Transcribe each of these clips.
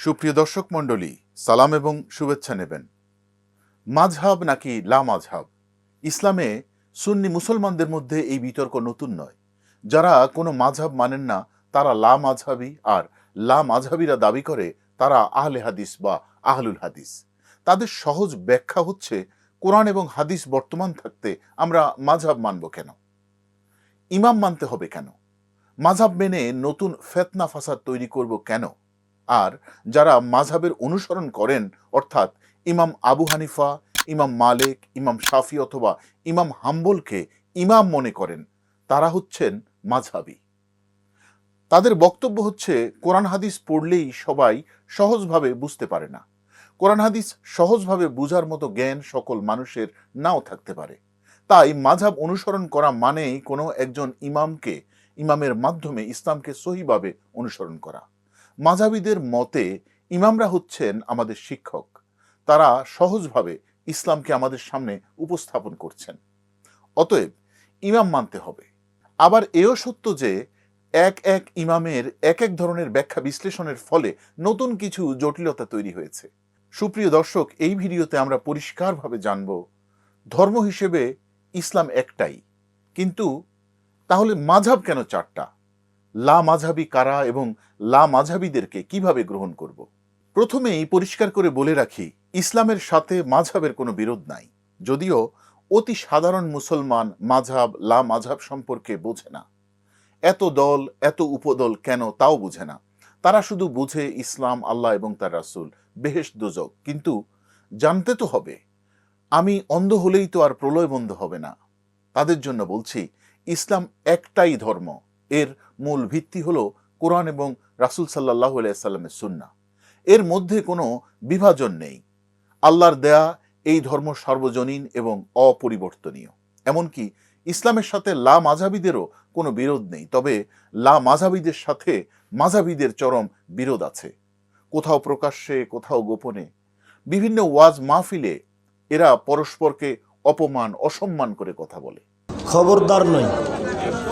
সুপ্রিয় দর্শক মণ্ডলী, সালাম এবং শুভেচ্ছা নেবেন। মাঝহাব নাকি লা মাঝহাব ইসলামে সুন্নি মুসলমানদের মধ্যে এই বিতর্ক নতুন নয়। যারা কোনো মাঝহাব মানেন না, তারা লা মাঝহাবি আর লা মাঝহাবিরা দাবি করে তারা আহলে হাদিস বা আহলুল হাদিস। তাদের সহজ ব্যাখ্যা হচ্ছে, কোরআন এবং হাদিস বর্তমান থাকতে আমরা মাঝহাব মানব কেন? ইমাম মানতে হবে কেন? মাঝহাব মেনে নতুন ফেতনা ফাসাদ তৈরি করব কেন? আর যারা মাঝহাবের অনুসরণ করেন, অর্থাৎ ইমাম আবু হানিফা, ইমাম মালিক, ইমাম শাফি অথবা ইমাম হাম্বলকে ইমাম মনে করেন, তারা হচ্ছেন মাঝহাবি। তাদের বক্তব্য হচ্ছে, কোরআন হাদিস পড়লেই সবাই সহজভাবে বুঝতে পারে না। কোরআন হাদিস সহজভাবে বুঝার মতো জ্ঞান সকল মানুষের নাও থাকতে পারে। তাই মাঝাব অনুসরণ করা মানেই কোনো একজন ইমামকে, ইমামের মাধ্যমে ইসলামকে সহিভাবে অনুসরণ করা। মাঝাবিদের মতে ইমামরা হচ্ছেন আমাদের শিক্ষক। তারা সহজভাবে ইসলামকে আমাদের সামনে উপস্থাপন করছেন। অতএব ইমাম মানতে হবে। আবার এও সত্য যে এক এক ইমামের এক এক ধরনের ব্যাখ্যা বিশ্লেষণের ফলে নতুন কিছু জটিলতা তৈরি হয়েছে। সুপ্রিয় দর্শক, এই ভিডিওতে আমরা পরিষ্কারভাবে জানব, ধর্ম হিসেবে ইসলাম একটাই। কিন্তু তাহলে মাঝাব কেন চারটা? লা মাঝহাবি কারা এবং লা মাঝহাবিদেরকে কীভাবে গ্রহণ করব? প্রথমেই পরিষ্কার করে বলে রাখি, ইসলামের সাথে মাঝহাবের কোনো বিরোধ নাই। যদিও অতি সাধারণ মুসলমান মাঝহাব, লা মাঝহাব সম্পর্কে বোঝে না। এত দল, এত উপদল কেন তাও বুঝে না। তারা শুধু বুঝে ইসলাম, আল্লাহ এবং তার রাসূল বেহেশ দোজক। কিন্তু জানতে তো হবে, আমি অন্ধ হলেই তো আর প্রলয় বন্ধ হবে না। তাদের জন্য বলছি, ইসলাম একটাই ধর্ম, এর মূল ভিত্তি হলো কোরআন এবং রাসূল সাল্লাহ আলাইসাল্লামের সুন্না। এর মধ্যে কোনো বিভাজন নেই। আল্লাহর দেয়া এই ধর্ম সার্বজনীন এবং অপরিবর্তনীয়। এমনকি ইসলামের সাথে লা মাঝাবিদেরও কোনো বিরোধ নেই। তবে লা মাঝাবিদের সাথে মাঝাবিদের চরম বিরোধ আছে। কোথাও প্রকাশ্যে, কোথাও গোপনে। বিভিন্ন ওয়াজ মাহফিলে এরা পরস্পরকে অপমান, অসম্মান করে কথা বলে। খবরদার নই।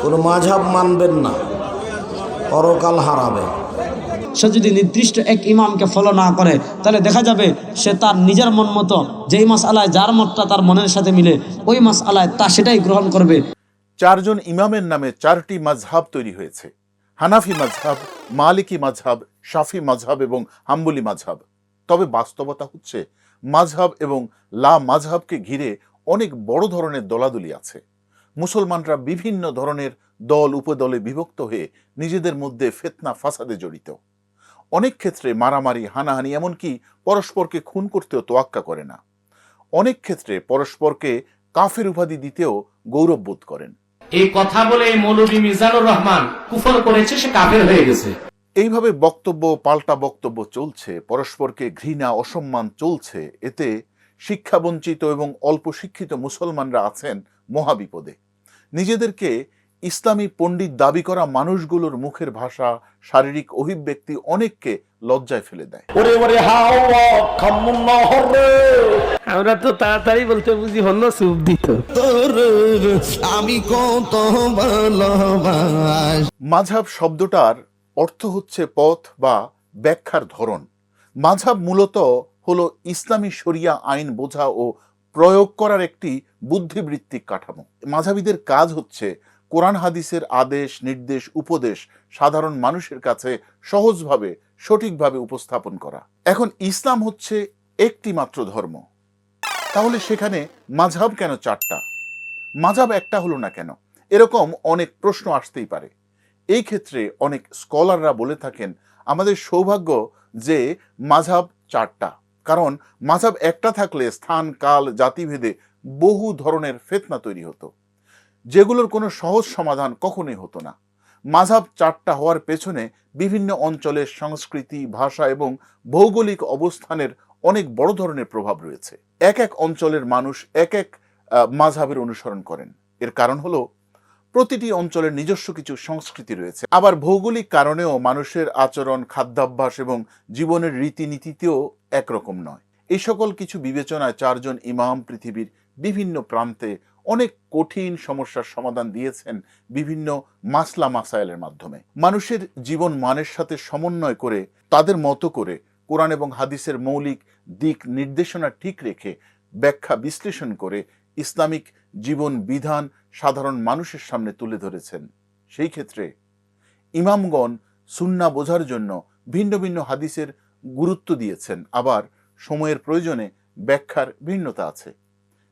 কোনো মাঝাব মানবেন না। পরকাল হারাবে। সে যদি নির্দিষ্ট এক ইমামকে ফলো না করে তাহলে দেখা যাবে সে তার নিজের মন মতো যেই মাস আলায় যার মতটা তার মনের সাথে মিলে ওই মাস আলায় তা সেটাই গ্রহণ করবে। চারজন ইমামের নামে চারটি মাঝহাব তৈরি হয়েছে। হানাফি মাঝহাব মালিকি মাঝহাব শাফি মাঝহাব এবং হাম্বুলি মাঝহাব তবে বাস্তবতা হচ্ছে মাঝহাব এবং লা মাঝহাবকে ঘিরে অনেক বড় ধরনের দলাদলি আছে। মুসলমানরা বিভিন্ন ধরনের দল উপদলে বিভক্ত হয়ে নিজেদের মধ্যে ফেতনা ফাসাদে জড়িত। অনেক ক্ষেত্রে মারামারি হানাহানি এমনকি পরস্পরকে খুন করতেও তোয়াক্কা করে না। অনেক ক্ষেত্রে পরস্পরকে কাফের উপাধি দিতেও গৌরব বোধ করেন। এই কথা বলে মৌলভী মিজানুর রহমান কুফর করেছে সে কাফের হয়ে গেছে। এইভাবে বক্তব্য পাল্টা বক্তব্য চলছে পরস্পরকে ঘৃণা অসম্মান চলছে এতে শিক্ষাবঞ্চিত এবং অল্প শিক্ষিত মুসলমানরা আছেন মহাবিপদে। নিজেদেরকে ইসলামী পণ্ডিত দাবি করা মানুষগুলোর মুখের ভাষা শারীরিক অভিব্যক্তি অনেককে লজ্জায় ফেলে দেয়। ওরে ওরে হাওয়া খামুন নহরে আমরা তো তাড়াতাড়ি বলতে বুঝি হন্য সুপ দিত। আমি কত ভালোবাস। শব্দটার অর্থ হচ্ছে পথ বা ব্যাখ্যার ধরন। মাঝাব মূলত হলো ইসলামী শরিয়া আইন বোঝা ও প্রয়োগ করার একটি বুদ্ধিবৃত্তিক কাঠামো। মাঝাবিদের কাজ হচ্ছে কোরআন হাদিসের আদেশ, নির্দেশ, উপদেশ সাধারণ মানুষের কাছে সহজভাবে, সঠিকভাবে উপস্থাপন করা। এখন ইসলাম হচ্ছে একটি মাত্র ধর্ম। তাহলে সেখানে মাঝাব কেন চারটা? মাঝাব একটা হলো না কেন? এরকম অনেক প্রশ্ন আসতেই পারে। এই ক্ষেত্রে অনেক স্কলাররা বলে থাকেন, আমাদের সৌভাগ্য যে মাঝাব চারটা। কারণ মাঝহাব একটা থাকলে স্থান, কাল, জাতিভেদে বহু ধরনের ফেতনা তৈরি হতো। যেগুলোর কোনো সহজ সমাধান কখনোই হতো না। মাঝাব চারটা হওয়ার পেছনে বিভিন্ন অঞ্চলের সংস্কৃতি, ভাষা এবং ভৌগোলিক অবস্থানের অনেক বড় ধরনের প্রভাব রয়েছে। এক এক অঞ্চলের মানুষ এক এক মাঝাবের অনুসরণ করেন। এর কারণ হলো প্রতিটি অঞ্চলের নিজস্ব কিছু সংস্কৃতি রয়েছে। আবার ভৌগোলিক কারণেও মানুষের আচরণ, খাদ্যাভ্যাস এবং জীবনের রীতিনীতিতেও একরকম নয়। এই সকল কিছু বিবেচনায় চারজন ইমাম পৃথিবীর বিভিন্ন প্রান্তে অনেক কঠিন সমস্যার সমাধান দিয়েছেন বিভিন্ন মাসলা মাসাইলের মাধ্যমে। মানুষের জীবন মানের সাথে সমন্বয় করে, তাদের মতো করে কোরআন এবং হাদিসের মৌলিক দিক নির্দেশনা ঠিক রেখে ব্যাখ্যা বিশ্লেষণ করে ইসলামিক জীবন বিধান সাধারণ মানুষের সামনে তুলে ধরেছেন। সেই ক্ষেত্রে ইমামগণ সুন্না বোঝার জন্য ভিন্ন ভিন্ন হাদিসের গুরুত্ব দিয়েছেন। আবার সময়ের প্রয়োজনে ব্যাখ্যার ভিন্নতা আছে।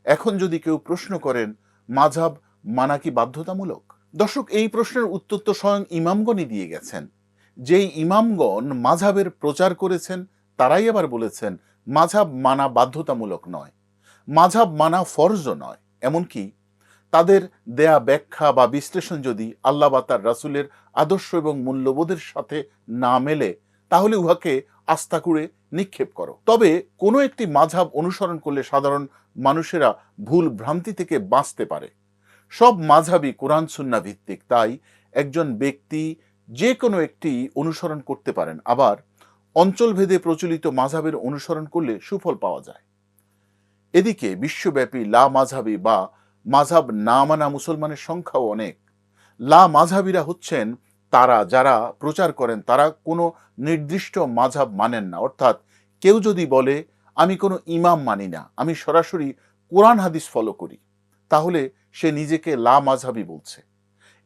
এখন যদি কেউ প্রশ্ন করেন মাঝাব মানা কি বাধ্যতামূলক? দর্শক, এই প্রশ্নের উত্তর তো স্বয়ং ইমামগণই দিয়ে গেছেন। যেই ইমামগণ মাঝাবের প্রচার করেছেন, তারাই আবার বলেছেন মাঝাব মানা বাধ্যতামূলক নয়। মাঝাব মানা ফরজও নয়। এমনকি তাদের দেয়া ব্যাখ্যা বা বিশ্লেষণ যদি আল্লাহ বা তার রাসুলের আদর্শ এবং মূল্যবোধের সাথে না মেলে, তাহলে উহাকে আস্থা করে নিক্ষেপ করো। তবে কোনো একটি মাঝাব অনুসরণ করলে সাধারণ মানুষেরা ভুল ভ্রান্তি থেকে বাঁচতে পারে। সব মাঝাবই কোরআন সুন্না ভিত্তিক, তাই একজন ব্যক্তি যে কোনো একটি অনুসরণ করতে পারেন। আবার অঞ্চলভেদে প্রচলিত মাঝাবের অনুসরণ করলে সুফল পাওয়া যায়। এদিকে বিশ্বব্যাপী লা মাঝাবি বা মাঝাব না মানা মুসলমানের সংখ্যাও অনেক। লা মাঝাবিরা হচ্ছেন তারা যারা প্রচার করেন, তারা কোনো নির্দিষ্ট মাঝাব মানেন না। অর্থাৎ কেউ যদি বলে, আমি কোনো ইমাম মানি না, আমি সরাসরি কোরআন হাদিস ফলো করি, তাহলে সে নিজেকে লা মাঝাবি বলছে।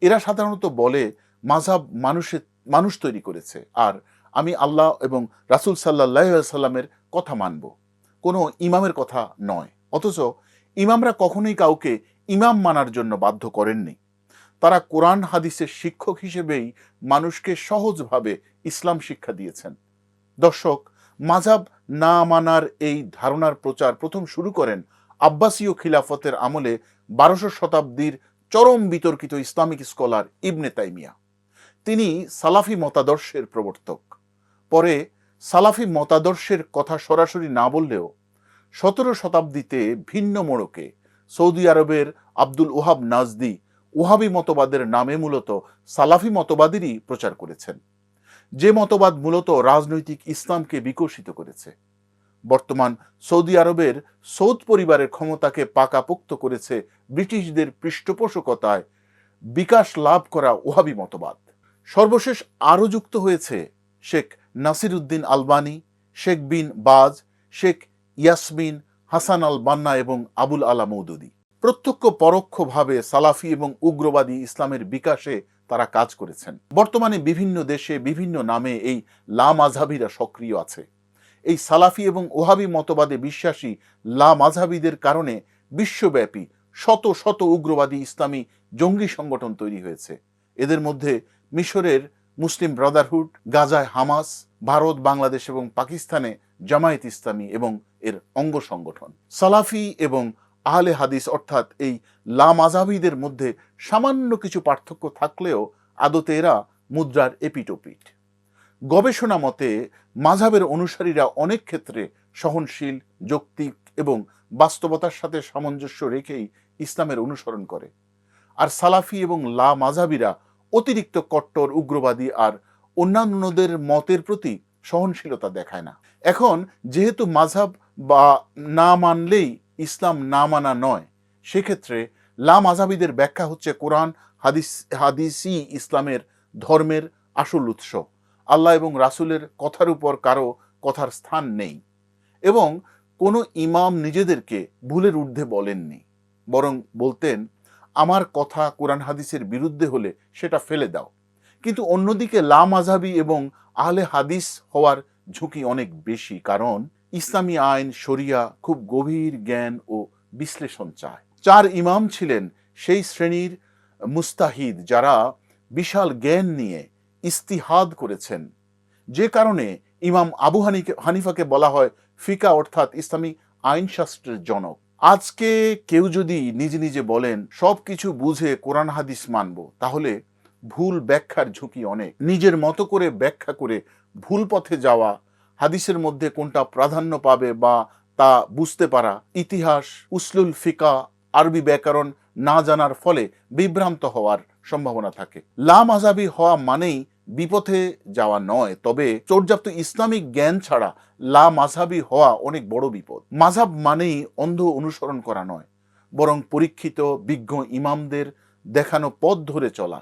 এরা সাধারণত বলে মাঝাব মানুষের মানুষ তৈরি করেছে, আর আমি আল্লাহ এবং রাসুল সাল্লাহ সাল্লামের কথা মানব। কোনো ইমামের কথা নয়। অথচ ইমামরা কখনোই কাউকে ইমাম মানার জন্য বাধ্য করেননি। তারা কোরআন হাদিসের শিক্ষক হিসেবেই মানুষকে সহজভাবে ইসলাম শিক্ষা দিয়েছেন। দর্শক মাঝাব না মানার এই ধারণার প্রচার প্রথম শুরু করেন আব্বাসীয় খিলাফতের আমলে বারোশো শতাব্দীর চরম বিতর্কিত ইসলামিক স্কলার ইবনে তাইমিয়া। তিনি সালাফি মতাদর্শের প্রবর্তক। পরে সালাফি মতাদর্শের কথা সরাসরি না বললেও সতেরো শতাব্দীতে ভিন্ন মোড়কে সৌদি আরবের আব্দুল ওহাব নাজদি ওহাবি মতবাদের নামে মূলত সালাফি মতবাদেরই প্রচার করেছেন। যে মতবাদ মূলত রাজনৈতিক ইসলামকে বিকশিত করেছে। বর্তমান সৌদি আরবের সৌদ পরিবারের ক্ষমতাকে পাকাপোক্ত করেছে ব্রিটিশদের পৃষ্ঠপোষকতায় বিকাশ লাভ করা ওহাবি মতবাদ। সর্বশেষ আরও যুক্ত হয়েছে শেখ নাসির উদ্দিন আলবানি, শেখ বিন বাজ, শেখ ইয়াসমিন, হাসান আল বান্না এবং আবুল আলা মৌদুদি। প্রত্যক্ষ পরোক্ষভাবে সালাফি এবং উগ্রবাদী ইসলামের বিকাশে তারা কাজ করেছেন। বর্তমানে বিভিন্ন দেশে বিভিন্ন নামে এই লা মাঝাবিরা সক্রিয় আছে। এই সালাফি এবং ওহাবি মতবাদে বিশ্বাসী লা মাঝাবিদের কারণে বিশ্বব্যাপী শত শত উগ্রবাদী ইসলামী জঙ্গি সংগঠন তৈরি হয়েছে। এদের মধ্যে মিশরের মুসলিম ব্রাদারহুড, গাজায় হামাস, ভারত, বাংলাদেশ এবং পাকিস্তানে জামায়াত ইসলামী এবং এর অঙ্গ সংগঠন। সালাফি এবং আহলে হাদিস অর্থাৎ এই লা মাজাবিদের মধ্যে সামান্য কিছু পার্থক্য থাকলেও আদতে এরা মুদ্রার এপিটোপিট। গবেষণা মতে মাঝাবের অনুসারীরা অনেক ক্ষেত্রে সহনশীল, যৌক্তিক এবং বাস্তবতার সাথে সামঞ্জস্য রেখেই ইসলামের অনুসরণ করে। আর সালাফি এবং লা মাঝাবিরা অতিরিক্ত কট্টর, উগ্রবাদী আর অন্যান্যদের মতের প্রতি সহনশীলতা দেখায় না। এখন যেহেতু মাঝাব বা না মানলেই ইসলাম না মানা নয়, সেক্ষেত্রে লা মাঝাবিদের ব্যাখ্যা হচ্ছে কোরআন, হাদিস, হাদিসই ইসলামের ধর্মের আসল উৎস। আল্লাহ এবং রাসূলের কথার উপর কারও কথার স্থান নেই এবং কোনো ইমাম নিজেদেরকে ভুলের ঊর্ধ্বে বলেননি, বরং বলতেন আমার কথা কোরআন হাদিসের বিরুদ্ধে হলে সেটা ফেলে দাও। কিন্তু অন্যদিকে লা মাঝাবি এবং আহলে হাদিস হওয়ার ঝুঁকি অনেক বেশি, কারণ ইসলামী আইন, শরিয়া খুব গভীর জ্ঞান ও বিশ্লেষণ চায়। চার ইমাম ছিলেন সেই শ্রেণির মুস্তাহিদ যারা বিশাল জ্ঞান নিয়ে ইস্তিহাদ করেছেন। যে কারণে ইমাম আবু হানিকে হানিফাকে বলা হয় ফিকা অর্থাৎ ইসলামী আইনশাস্ত্রের জনক। আজকে কেউ যদি নিজে নিজে বলেন সব কিছু বুঝে কোরআন হাদিস মানব, তাহলে ভুল ব্যাখ্যার ঝুঁকি অনেক। নিজের মতো করে ব্যাখ্যা করে ভুল পথে যাওয়া, হাদিসের মধ্যে কোনটা প্রাধান্য পাবে বা তা বুঝতে পারা, ইতিহাস, উসলুল ফিকা, আরবি ব্যাকরণ না জানার ফলে বিভ্রান্ত হওয়ার সম্ভাবনা থাকে। লা মাজাবি হওয়া মানেই বিপথে যাওয়া নয়, তবে চর্যাপ্ত ইসলামিক জ্ঞান ছাড়া লা মাঝাবি হওয়া অনেক বড় বিপদ। মাঝাব মানেই অন্ধ অনুসরণ করা নয়, বরং পরীক্ষিত, বিজ্ঞ ইমামদের দেখানো পথ ধরে চলা।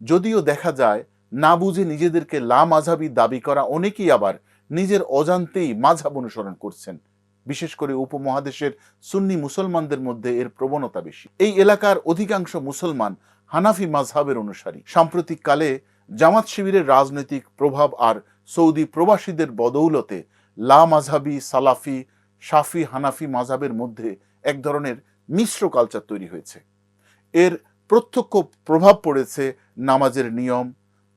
যদিও দেখা যায়, না বুঝে নিজেদেরকে লা মাঝাবি দাবি করা অনেকেই আবার নিজের অজান্তেই মাঝাব অনুসরণ করছেন, বিশেষ করে উপমহাদেশের সুন্নি মুসলমানদের মধ্যে এর প্রবণতা বেশি। এই এলাকার অধিকাংশ মুসলমান হানাফি মাঝহাবের অনুসারী। সাম্প্রতিক কালে জামাত শিবিরের রাজনৈতিক প্রভাব আর সৌদি প্রবাসীদের বদৌলতে লা মাঝহাবি সালাফি, শাফি, হানাফি মাঝাবের মধ্যে এক ধরনের মিশ্র কালচার তৈরি হয়েছে। এর প্রত্যক্ষ প্রভাব পড়েছে নামাজের নিয়ম,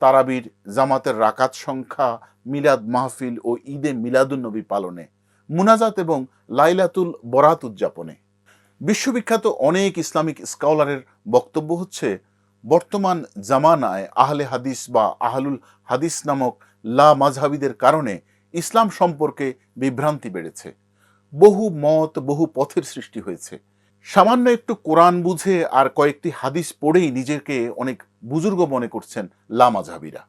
তারাবির জামাতের রাকাত সংখ্যা, মিলাদ মাহফিল ও ঈদে মিলাদুন্নবী পালনে, মুনাজাত এবং লাইলাতুল বরাত উদযাপনে। বিশ্ববিখ্যাত অনেক ইসলামিক স্কলারের বক্তব্য হচ্ছে বর্তমান জামানায় আহলে হাদিস বা আহলুল হাদিস নামক লা মাঝহাবিদের কারণে ইসলাম সম্পর্কে বিভ্রান্তি বেড়েছে। বহু মত, বহু পথের সৃষ্টি হয়েছে। সামান্য একটু কোরআন বুঝে আর কয়েকটি হাদিস পড়েই নিজেকে অনেক বুজুর্গ মনে করছেন লা মাঝহাবিরা।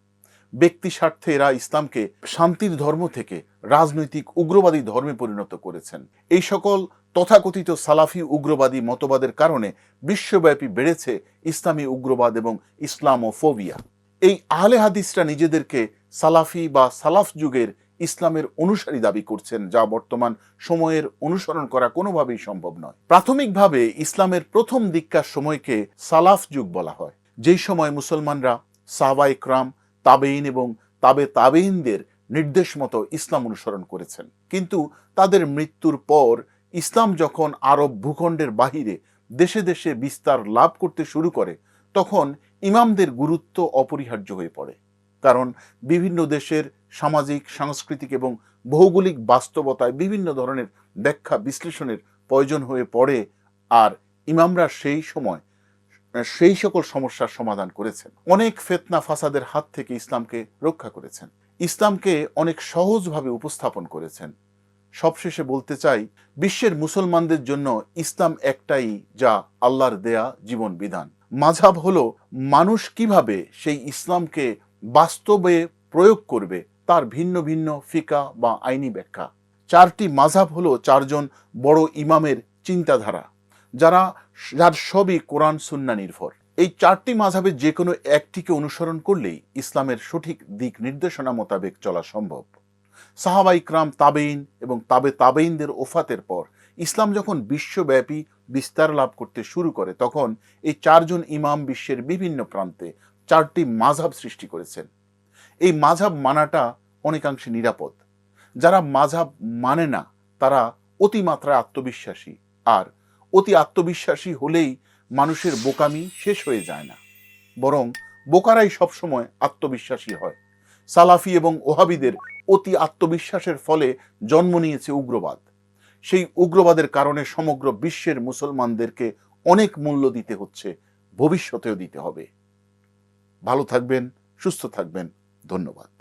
ব্যক্তি স্বার্থে এরা ইসলামকে শান্তির ধর্ম থেকে রাজনৈতিক উগ্রবাদী ধর্মে পরিণত করেছেন। এই সকল তথাকথিত সালাফি উগ্রবাদী মতবাদের কারণে বিশ্বব্যাপী বেড়েছে ইসলামী উগ্রবাদ এবং ইসলাম ও ইসলামোফোবিয়া। এই আহলে হাদিসরা নিজেদেরকে সালাফি বা সালাফ যুগের ইসলামের অনুসারী দাবি করছেন, যা বর্তমান সময়ের অনুসরণ করা কোনোভাবেই সম্ভব নয়। প্রাথমিকভাবে ইসলামের প্রথম দিককার সময়কে সালাফ যুগ বলা হয়। যেই সময় মুসলমানরা সাহবা ইকরাম তাবেইন এবং তাবে তাবেইনদের নির্দেশ মতো ইসলাম অনুসরণ করেছেন। কিন্তু তাদের মৃত্যুর পর ইসলাম যখন আরব ভূখণ্ডের বাহিরে দেশে দেশে বিস্তার লাভ করতে শুরু করে, তখন ইমামদের গুরুত্ব অপরিহার্য হয়ে পড়ে। কারণ বিভিন্ন দেশের সামাজিক, সাংস্কৃতিক এবং ভৌগোলিক বাস্তবতায় বিভিন্ন ধরনের ব্যাখ্যা বিশ্লেষণের প্রয়োজন হয়ে পড়ে আর ইমামরা সেই সময়, সেই সকল সমস্যার সমাধান করেছেন। অনেক ফেতনা ফাসাদের হাত থেকে ইসলামকে রক্ষা করেছেন। ইসলামকে অনেক সহজভাবে উপস্থাপন করেছেন। সবশেষে বলতে চাই, বিশ্বের মুসলমানদের জন্য ইসলাম একটাই যা আল্লাহর দেয়া জীবন বিধান। মাঝাব হলো, মানুষ কীভাবে সেই ইসলামকে বাস্তবে প্রয়োগ করবে তার ভিন্ন ভিন্ন ফিকা বা আইনি ব্যাখ্যা। চারটি মাঝাব হলো চারজন বড় ইমামের চিন্তাধারা, যারা যার সবই কোরআন সুন্না নির্ভর। এই চারটি মাঝাবের যে কোনো একটিকে অনুসরণ করলেই ইসলামের সঠিক দিক নির্দেশনা মোতাবেক চলা সম্ভব। সাহাবা ইকরাম তাবেইন এবং তাবে তাবেইনদের ওফাতের পর ইসলাম যখন বিশ্বব্যাপী বিস্তার লাভ করতে শুরু করে, তখন এই চারজন ইমাম বিশ্বের বিভিন্ন প্রান্তে চারটি মাঝাব সৃষ্টি করেছেন। এই মাঝাব মানাটা অনেকাংশে নিরাপদ। যারা মাঝাব মানে না, তারা অতিমাত্রায় আত্মবিশ্বাসী। আর অতি আত্মবিশ্বাসী হলেই মানুষের বোকামি শেষ হয়ে যায় না। বরং বোকারাই সবসময় আত্মবিশ্বাসী হয়। সালাফি এবং ওহাবিদের অতি আত্মবিশ্বাসের ফলে জন্ম নিয়েছে উগ্রবাদ। সেই উগ্রবাদের কারণে সমগ্র বিশ্বের মুসলমানদেরকে অনেক মূল্য দিতে হচ্ছে, ভবিষ্যতেও দিতে হবে। ভালো থাকবেন, সুস্থ থাকবেন। ধন্যবাদ।